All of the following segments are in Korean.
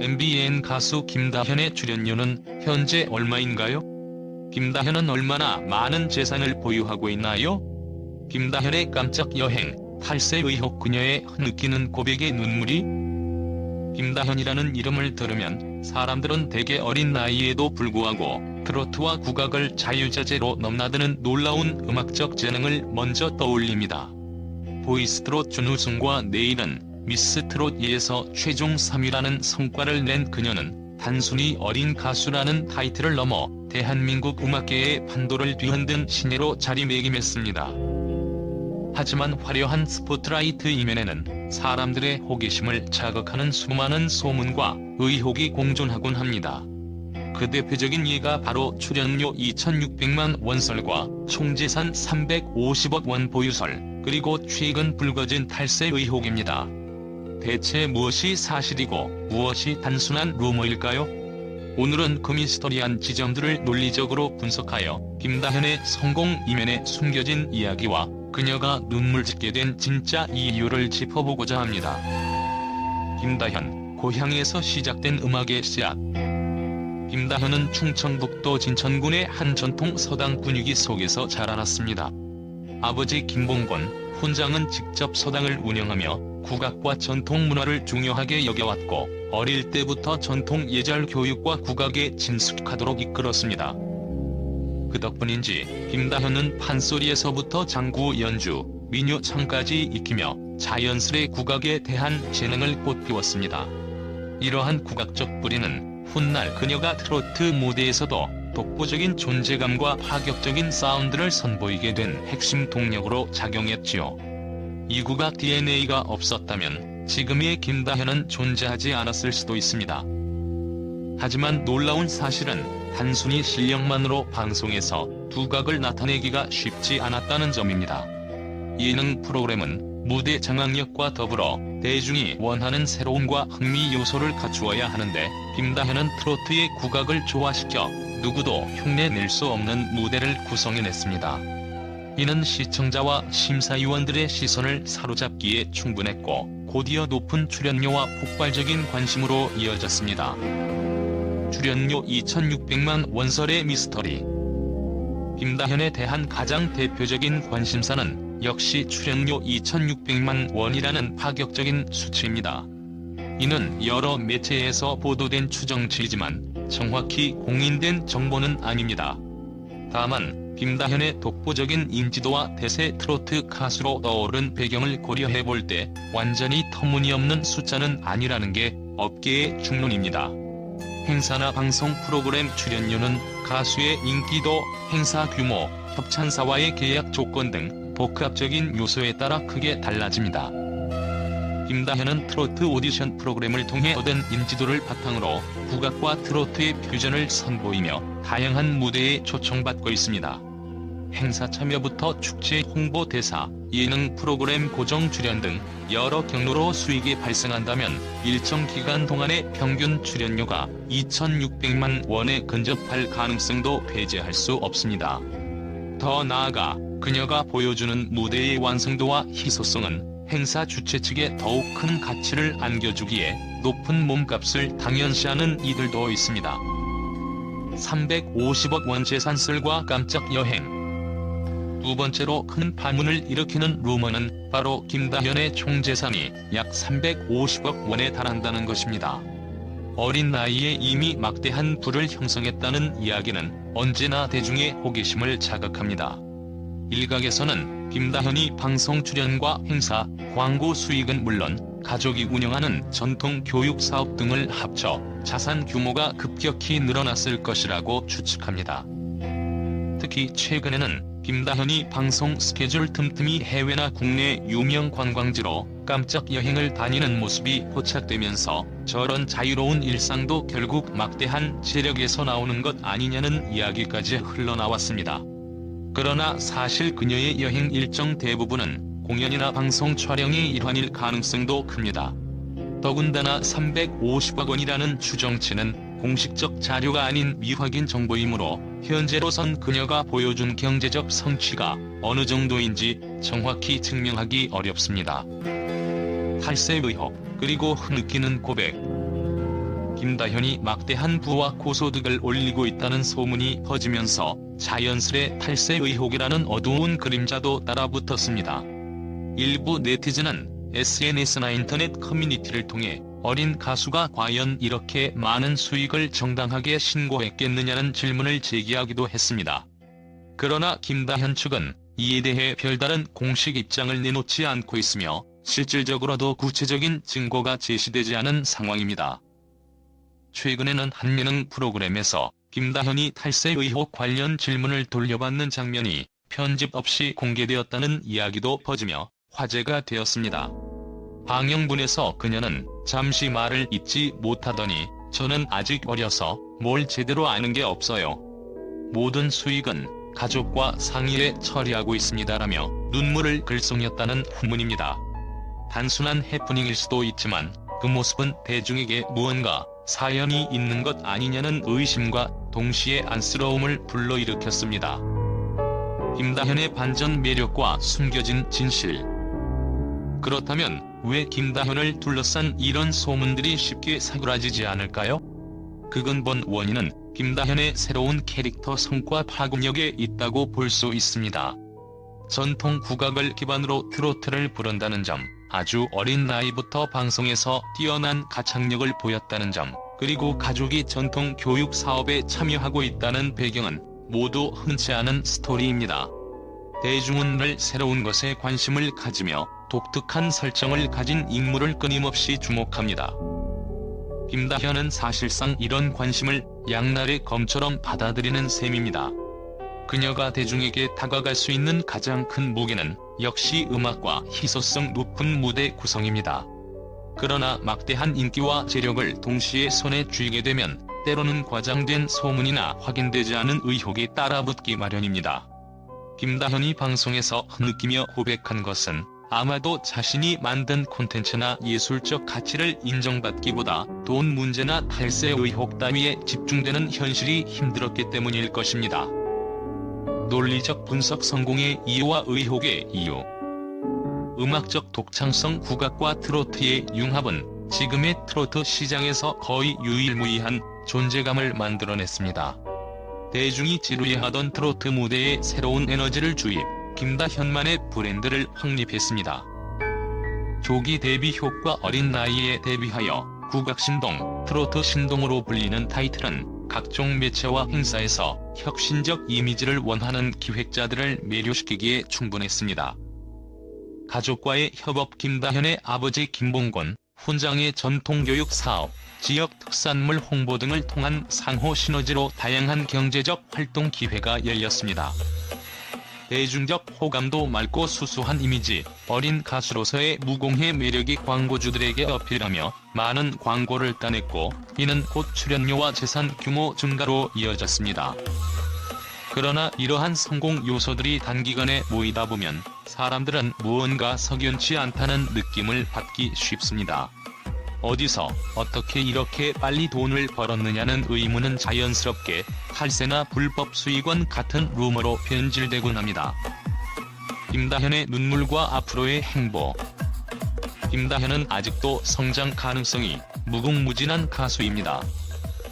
MBN 가수 김다현의 출연료는 현재 얼마인가요? 김다현은 얼마나 많은 재산을 보유하고 있나요? 김다현의 깜짝 여행, 탈세 의혹 그녀의 흐느끼는 고백의 눈물이 김다현이라는 이름을 들으면 사람들은 대개 어린 나이에도 불구하고 트로트와 국악을 자유자재로 넘나드는 놀라운 음악적 재능을 먼저 떠올립니다. 보이스트롯 준우승과 내일은 미스 트롯 2에서 최종 3위라는 성과를 낸 그녀는 단순히 어린 가수라는 타이틀을 넘어 대한민국 음악계의 판도를 뒤흔든 신예로 자리매김했습니다. 하지만 화려한 스포트라이트 이면에는 사람들의 호기심을 자극하는 수많은 소문과 의혹이 공존하곤 합니다. 그 대표적인 예가 바로 출연료 2,600만 원설과 총재산 350억 원 보유설, 그리고 최근 불거진 탈세 의혹입니다. 대체 무엇이 사실이고 무엇이 단순한 루머일까요? 오늘은 그 미스터리한 지점들을 논리적으로 분석하여 김다현의 성공 이면에 숨겨진 이야기와 그녀가 눈물 짓게 된 진짜 이유를 짚어보고자 합니다. 김다현, 고향에서 시작된 음악의 씨앗. 김다현은 충청북도 진천군의 한 전통 서당 분위기 속에서 자라났습니다. 아버지 김봉권, 훈장은 직접 서당을 운영하며 국악과 전통 문화를 중요하게 여겨왔고 어릴 때부터 전통 예절 교육과 국악에 친숙하도록 이끌었습니다. 그 덕분인지 김다현은 판소리에서부터 장구 연주, 민요 창까지 익히며 자연스레 국악에 대한 재능을 꽃피웠습니다. 이러한 국악적 뿌리는 훗날 그녀가 트로트 무대에서도 독보적인 존재감과 파격적인 사운드를 선보이게 된 핵심 동력으로 작용했지요. 이 국악 DNA가 없었다면 지금의 김다현은 존재하지 않았을 수도 있습니다. 하지만 놀라운 사실은 단순히 실력만으로 방송에서 두각을 나타내기가 쉽지 않았다는 점입니다. 예능 프로그램은 무대 장악력과 더불어 대중이 원하는 새로움과 흥미 요소를 갖추어야 하는데 김다현은 트로트의 국악을 조화시켜 누구도 흉내낼 수 없는 무대를 구성해냈습니다. 이는 시청자와 심사위원들의 시선을 사로잡기에 충분했고 곧이어 높은 출연료와 폭발적인 관심으로 이어졌습니다. 출연료 2,600만 원설의 미스터리 김다현에 대한 가장 대표적인 관심사는 역시 출연료 2,600만 원이라는 파격적인 수치입니다. 이는 여러 매체에서 보도된 추정치이지만 정확히 공인된 정보는 아닙니다. 다만 김다현의 독보적인 인지도와 대세 트로트 가수로 떠오른 배경을 고려해 볼 때 완전히 터무니없는 숫자는 아니라는 게 업계의 중론입니다. 행사나 방송 프로그램 출연료는 가수의 인기도, 행사 규모, 협찬사와의 계약 조건 등 복합적인 요소에 따라 크게 달라집니다. 김다현은 트로트 오디션 프로그램을 통해 얻은 인지도를 바탕으로 국악과 트로트의 퓨전을 선보이며 다양한 무대에 초청받고 있습니다. 행사 참여부터 축제 홍보 대사, 예능 프로그램 고정 출연 등 여러 경로로 수익이 발생한다면 일정 기간 동안의 평균 출연료가 2,600만 원에 근접할 가능성도 배제할 수 없습니다. 더 나아가 그녀가 보여주는 무대의 완성도와 희소성은 행사 주최 측에 더욱 큰 가치를 안겨주기에 높은 몸값을 당연시하는 이들도 있습니다. 350억 원 재산설과 깜짝 여행 두 번째로 큰 파문을 일으키는 루머는 바로 김다현의 총재산이 약 350억 원에 달한다는 것입니다. 어린 나이에 이미 막대한 부를 형성했다는 이야기는 언제나 대중의 호기심을 자극합니다. 일각에서는 김다현이 방송 출연과 행사, 광고 수익은 물론 가족이 운영하는 전통 교육 사업 등을 합쳐 자산 규모가 급격히 늘어났을 것이라고 추측합니다. 특히 최근에는 김다현이 방송 스케줄 틈틈이 해외나 국내 유명 관광지로 깜짝 여행을 다니는 모습이 포착되면서 저런 자유로운 일상도 결국 막대한 재력에서 나오는 것 아니냐는 이야기까지 흘러나왔습니다. 그러나 사실 그녀의 여행 일정 대부분은 공연이나 방송 촬영의 일환일 가능성도 큽니다. 더군다나 350억 원이라는 추정치는 공식적 자료가 아닌 미확인 정보이므로 현재로선 그녀가 보여준 경제적 성취가 어느 정도인지 정확히 증명하기 어렵습니다. 탈세 의혹, 그리고 흐느끼는 고백. 김다현이 막대한 부와 고소득을 올리고 있다는 소문이 퍼지면서 자연스레 탈세 의혹이라는 어두운 그림자도 따라붙었습니다. 일부 네티즌은 SNS나 인터넷 커뮤니티를 통해 어린 가수가 과연 이렇게 많은 수익을 정당하게 신고했겠느냐는 질문을 제기하기도 했습니다. 그러나 김다현 측은 이에 대해 별다른 공식 입장을 내놓지 않고 있으며 실질적으로도 구체적인 증거가 제시되지 않은 상황입니다. 최근에는 한 예능 프로그램에서 김다현이 탈세 의혹 관련 질문을 돌려받는 장면이 편집 없이 공개되었다는 이야기도 퍼지며 화제가 되었습니다. 방영분에서 그녀는 잠시 말을 잇지 못하더니 저는 아직 어려서 뭘 제대로 아는 게 없어요. 모든 수익은 가족과 상의해 처리하고 있습니다라며 눈물을 글썽였다는 후문입니다. 단순한 해프닝일 수도 있지만 그 모습은 대중에게 무언가 사연이 있는 것 아니냐는 의심과 동시에 안쓰러움을 불러일으켰습니다. 김다현의 반전 매력과 숨겨진 진실. 그렇다면 왜 김다현을 둘러싼 이런 소문들이 쉽게 사그라지지 않을까요? 그 근본 원인은 김다현의 새로운 캐릭터 성과 파급력에 있다고 볼 수 있습니다. 전통 국악을 기반으로 트로트를 부른다는 점, 아주 어린 나이부터 방송에서 뛰어난 가창력을 보였다는 점, 그리고 가족이 전통 교육 사업에 참여하고 있다는 배경은 모두 흔치 않은 스토리입니다. 대중은 늘 새로운 것에 관심을 가지며 독특한 설정을 가진 인물을 끊임없이 주목합니다. 김다현은 사실상 이런 관심을 양날의 검처럼 받아들이는 셈입니다. 그녀가 대중에게 다가갈 수 있는 가장 큰 무기는 역시 음악과 희소성 높은 무대 구성입니다. 그러나 막대한 인기와 재력을 동시에 손에 쥐게 되면 때로는 과장된 소문이나 확인되지 않은 의혹이 따라붙기 마련입니다. 김다현이 방송에서 느끼며 고백한 것은 아마도 자신이 만든 콘텐츠나 예술적 가치를 인정받기보다 돈 문제나 탈세 의혹 따위에 집중되는 현실이 힘들었기 때문일 것입니다. 논리적 분석 성공의 이유와 의혹의 이유 음악적 독창성 국악과 트로트의 융합은 지금의 트로트 시장에서 거의 유일무이한 존재감을 만들어냈습니다. 대중이 지루해하던 트로트 무대에 새로운 에너지를 주입, 김다현만의 브랜드를 확립했습니다. 조기 데뷔 효과 어린 나이에 데뷔하여 국악신동, 트로트 신동으로 불리는 타이틀은 각종 매체와 행사에서 혁신적 이미지를 원하는 기획자들을 매료시키기에 충분했습니다. 가족과의 협업 김다현의 아버지 김봉곤, 훈장의 전통교육 사업, 지역 특산물 홍보 등을 통한 상호 시너지로 다양한 경제적 활동 기회가 열렸습니다. 대중적 호감도 맑고 수수한 이미지, 어린 가수로서의 무공해 매력이 광고주들에게 어필하며 많은 광고를 따냈고 이는 곧 출연료와 재산 규모 증가로 이어졌습니다. 그러나 이러한 성공 요소들이 단기간에 모이다 보면 사람들은 무언가 석연치 않다는 느낌을 받기 쉽습니다. 어디서 어떻게 이렇게 빨리 돈을 벌었느냐는 의문은 자연스럽게 탈세나 불법 수익원 같은 루머로 변질되곤 합니다. 김다현의 눈물과 앞으로의 행보 김다현은 아직도 성장 가능성이 무궁무진한 가수입니다.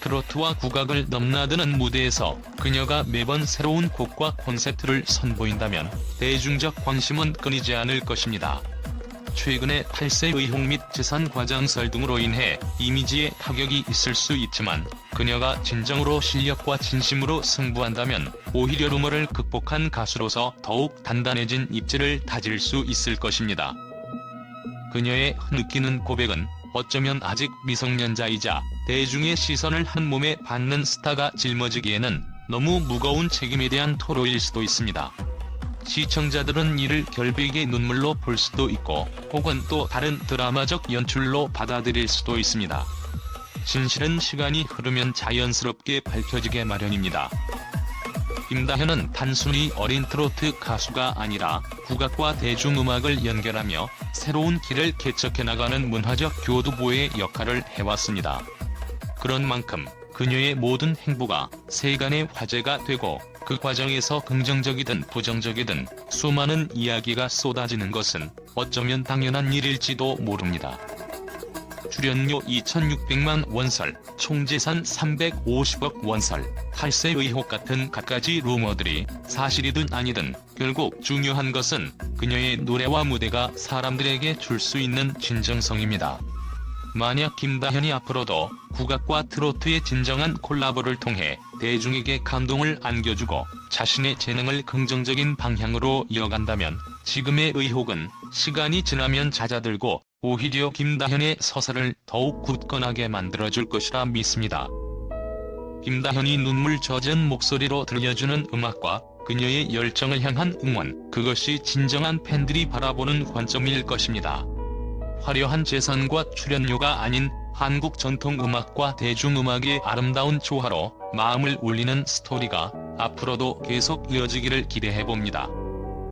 트로트와 국악을 넘나드는 무대에서 그녀가 매번 새로운 곡과 콘셉트를 선보인다면 대중적 관심은 끊이지 않을 것입니다. 최근의 탈세 의혹 및 재산 과장설 등으로 인해 이미지에 타격이 있을 수 있지만 그녀가 진정으로 실력과 진심으로 승부한다면 오히려 루머를 극복한 가수로서 더욱 단단해진 입지를 다질 수 있을 것입니다. 그녀의 느끼는 고백은 어쩌면 아직 미성년자이자 대중의 시선을 한 몸에 받는 스타가 짊어지기에는 너무 무거운 책임에 대한 토로일 수도 있습니다. 시청자들은 이를 결백의 눈물로 볼 수도 있고 혹은 또 다른 드라마적 연출로 받아들일 수도 있습니다. 진실은 시간이 흐르면 자연스럽게 밝혀지게 마련입니다. 김다현은 단순히 어린 트로트 가수가 아니라 국악과 대중음악을 연결하며 새로운 길을 개척해 나가는 문화적 교두보의 역할을 해왔습니다. 그런 만큼 그녀의 모든 행보가 세간의 화제가 되고 그 과정에서 긍정적이든 부정적이든 수많은 이야기가 쏟아지는 것은 어쩌면 당연한 일일지도 모릅니다. 출연료 2600만 원설, 총재산 350억 원설, 탈세 의혹 같은 갖가지 루머들이 사실이든 아니든 결국 중요한 것은 그녀의 노래와 무대가 사람들에게 줄 수 있는 진정성입니다. 만약 김다현이 앞으로도 국악과 트로트의 진정한 콜라보를 통해 대중에게 감동을 안겨주고 자신의 재능을 긍정적인 방향으로 이어간다면 지금의 의혹은 시간이 지나면 잦아들고 오히려 김다현의 서사를 더욱 굳건하게 만들어줄 것이라 믿습니다. 김다현이 눈물 젖은 목소리로 들려주는 음악과 그녀의 열정을 향한 응원, 그것이 진정한 팬들이 바라보는 관점일 것입니다. 화려한 재산과 출연료가 아닌 한국 전통음악과 대중음악의 아름다운 조화로 마음을 울리는 스토리가 앞으로도 계속 이어지기를 기대해봅니다.